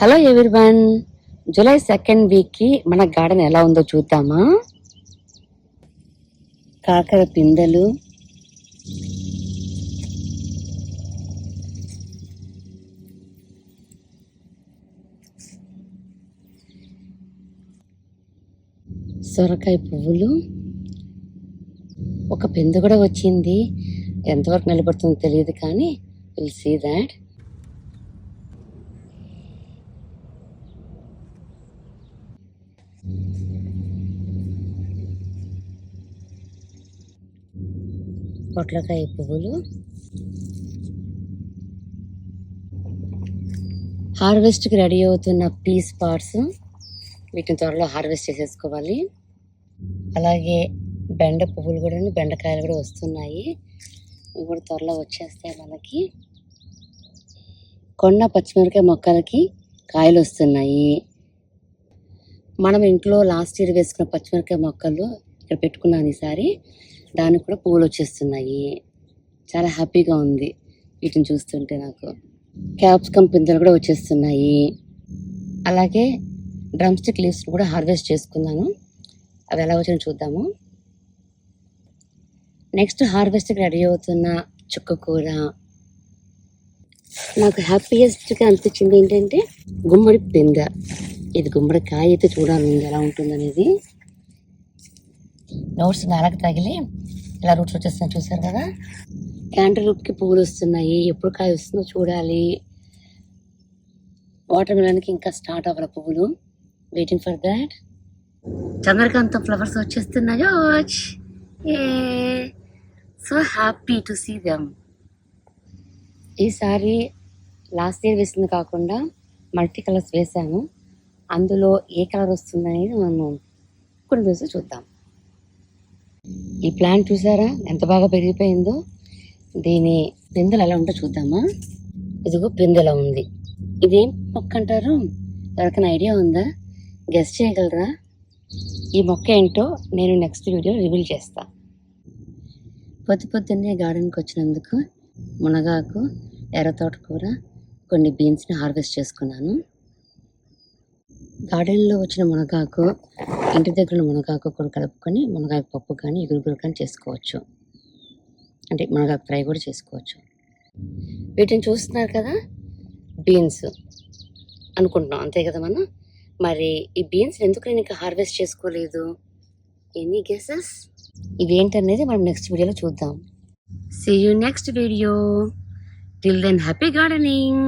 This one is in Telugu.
హలో ఎవ్రీవన్ జూలై సెకండ్ వీక్కి మన గార్డెన్ ఎలా ఉందో చూద్దామా? కాకర పిందెలు. సొరకాయ పువ్వులు. ఒక పిందె కూడా వచ్చింది. ఎంతవరకు నిలబడుతుందో తెలియదు కానీ విల్ సీ దాట్ పొట్లకాయ పువ్వులు. హార్వెస్ట్కి రెడీ అవుతున్న పీస్ పార్ట్స్ వీటిని త్వరలో హార్వెస్ట్ చేసేసుకోవాలి. అలాగే బెండ పువ్వులు కూడా బెండకాయలు కూడా వస్తున్నాయి. ఇవి కూడా త్వరలో వచ్చేస్తాయి మనకి. కొండ పచ్చిమిరకాయ మొక్కలకి కాయలు వస్తున్నాయి. మనం ఇంట్లో లాస్ట్ ఇయర్ వేసుకున్న పచ్చిమిరకాయ మొక్కలు ఇక్కడ పెట్టుకున్నాను ఈసారి దానికి కూడా పువ్వులు వచ్చేస్తున్నాయి. చాలా హ్యాపీగా ఉంది వీటిని చూస్తుంటే నాకు. క్యాప్సికమ్ పిందెలు కూడా వచ్చేస్తున్నాయి. అలాగే డ్రమ్ స్టిక్ లీవ్స్ కూడా హార్వెస్ట్ చేసుకున్నాను. అవి ఎలా వచ్చినా చూద్దాము. నెక్స్ట్ హార్వెస్ట్కి రెడీ అవుతున్న చుక్క కూర. నాకు హ్యాపీయెస్ట్గా అనిపించింది ఏంటంటే గుమ్మడి పిందె ఇది గుమ్మడికాయ అయితే చూడాలి ఎలా ఉంటుందనేది. నోట్స్ నేలకు తగిలి ఇలా రూట్స్ వచ్చేస్తున్నాయి చూసారు కదా. క్యాంటరూప్కి పువ్వులు వస్తున్నాయి. ఎప్పుడు కాయ వస్తుందో చూడాలి. వాటర్ మిలన్కి ఇంకా స్టార్ట్ అవ్వాలి పువ్వులు. వెయిటింగ్ ఫర్ దాట్ చంద్రకాంతం flowers వచ్చేస్తున్నాయో. A so happy to see them ఈసారి లాస్ట్ ఇయర్ వేసింది కాకుండా మల్టీ కలర్స్ వేసాము అందులో ఏ కలర్ వస్తుందనేది మనం కొన్ని రోజులు చూద్దాం. ఈ ప్లాంట్ చూసారా? ఎంత బాగా పెరిగిపోయిందో? దీని పిందెలు ఎలా ఉంటో చూద్దామా? ఇదిగో పిందెలా ఉంది. ఇదేం మొక్క అంటారు? ఎవరికైనా ఐడియా ఉందా? గెస్ట్ చేయగలరా? ఈ మొక్క ఏంటో నేను నెక్స్ట్ వీడియో రివీల్ చేస్తా. పొద్దు పొద్దున్నే గార్డెన్కి వచ్చినందుకు మునగాకు ఎర్ర తోటకూర కొన్ని బీన్స్ని హార్వెస్ట్ చేసుకున్నాను. గార్డెన్లో వచ్చిన మునగాకు ఇంటి దగ్గర మునగాకు కూడా కలుపుకొని మునగాకు పప్పు కానీ ఎగురుగురు కానీ చేసుకోవచ్చు. అంటే మునగాకు ఫ్రై కూడా చేసుకోవచ్చు. వీటిని చూస్తున్నారు కదా? బీన్స్ అనుకుంటున్నాం. అంతే కదా మనం? మరి ఈ బీన్స్ ఎందుకు నేను ఇంకా హార్వెస్ట్ చేసుకోలేదు? Any guesses? ఇవేంటనేది మనం నెక్స్ట్ వీడియోలో చూద్దాం. See you next video till then happy gardening